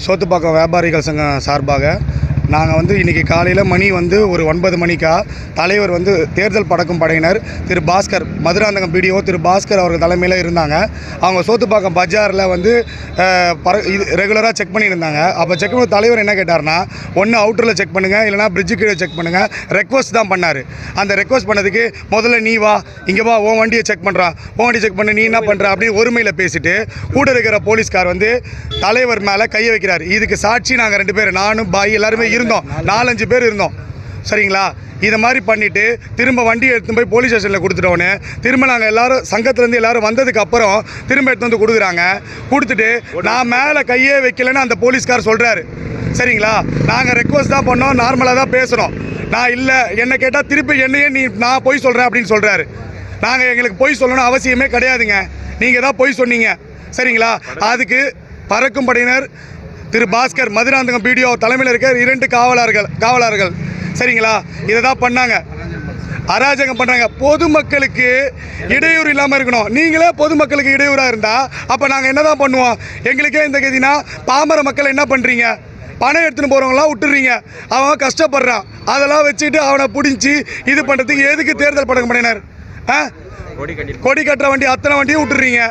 சோத்துப்பாக்கம் வியாபாரிகள் சங்கம் சார்பாக நாங்கள் வந்து இன்றைக்கி காலையில் மணி வந்து ஒரு ஒன்பது மணிக்கா தலைவர் வந்து தேர்தல் படக்கும் படையினர் திரு பாஸ்கர் மதுராந்தகம் பிடிஓ திரு பாஸ்கர் அவர்கள் தலைமையில் இருந்தாங்க. அவங்க சோத்துப்பாக்கம் பஜாரில் வந்து அஹ், இது ரெகுலராக செக் பண்ணியிருந்தாங்க. அப்போ செக் பண்ண தலைவர் என்ன கேட்டார்னா ஒன்று அவுட்டரில் செக் பண்ணுங்கள் இல்லைனா பிரிட்ஜு கீழே செக் பண்ணுங்கள் ரெக்வஸ்ட் தான் பண்ணார். அந்த ரெக்வஸ்ட் பண்ணதுக்கு முதல்ல நீ வா இங்கே வா உன் வண்டியை செக் பண்ணுறான் உன் வண்டியை செக் பண்ணு நீ என்ன பண்ணுற அப்படின்னு ஒருமையில் பேசிட்டு கூட இருக்கிற போலீஸ்கார் வந்து தலைவர் மேலே கையை வைக்கிறார். இதுக்கு சாட்சி நாங்கள் ரெண்டு பேர் நானும் பாய் எல்லாருமே இருந்தோம். நாலஞ்சு பேர் இருந்தோம். சரிங்களா? இதை மாதிரி பண்ணிவிட்டு திரும்ப வண்டியை எடுத்து போய் போலீஸ் ஸ்டேஷனில் கொடுத்துட்டோன்னே திரும்ப நாங்கள் எல்லாரும் சங்கத்துலேருந்து எல்லாரும் வந்ததுக்கு அப்புறம் திரும்ப எடுத்து வந்து கொடுக்குறாங்க. கொடுத்துட்டு நான் மேலே கையே வைக்கலைன்னு அந்த போலீஸ்கார் சொல்கிறாரு சரிங்களா? நாங்கள் ரெக்வஸ்ட் தான் பண்ணோம். நார்மலாக தான் பேசுகிறோம் நான் இல்லை. என்ன கேட்டால் திருப்பி என்னையே நீ நான் பொய் சொல்கிறேன் அப்படின்னு சொல்கிறாரு நாங்கள் எங்களுக்கு பொய் சொல்லணும் அவசியமே கிடையாதுங்க. நீங்கள் தான் பொய் சொன்னீங்க. சரிங்களா? அதுக்கு பறக்கும் படையினர் திரு பாஸ்கர் மதுராந்தகம் பிடிஓ தலைமையில் இருக்க இரண்டு காவலர்கள் காவலர்கள். சரிங்களா? இதை தான் பண்ணாங்க. அராஜகம் பண்ணுறாங்க பொதுமக்களுக்கு இடையூறு இல்லாமல் இருக்கணும். நீங்களே பொதுமக்களுக்கு இடையூறாக இருந்தால் அப்போ நாங்கள் என்ன தான் பண்ணுவோம்? எங்களுக்கே இந்த கதினா பாமர மக்கள் என்ன பண்ணுறீங்க பணம் எடுத்துன்னு போகிறவங்களாம் விட்டுறீங்க. அவன் கஷ்டப்படுறான். அதெல்லாம் வச்சுட்டு அவனை பிடிச்சி இது பண்ணுறதுக்கு எதுக்கு தேர்தல் படக்கம் பண்ணினார்? ஆ? கொடி கட்டுற வண்டி அத்தனை வண்டியும் விட்டுறீங்க.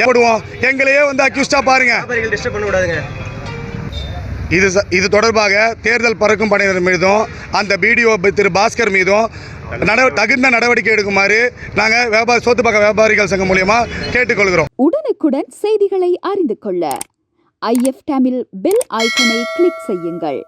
ஏற்படுவோம் எங்களையே வந்து அக்யூஸ்டாக பாருங்க. இது இது தொடர்பாக தேர்தல் பறக்கும் படையினர் மீதும் அந்த பிடிஓ திரு பாஸ்கர் மீதும் நட தகுந்த நடவடிக்கை எடுக்குமாறு நாங்கள் வியாபார சோத்துப்பாக்க வியாபாரிகள் சங்கம் மூலியமா கேட்டுக்கொள்கிறோம். உடனுக்குடன் செய்திகளை அறிந்து கொள்ள ஐஎஃப் தமிழ் பெல் ஐக்கனை கிளிக் செய்யுங்கள்.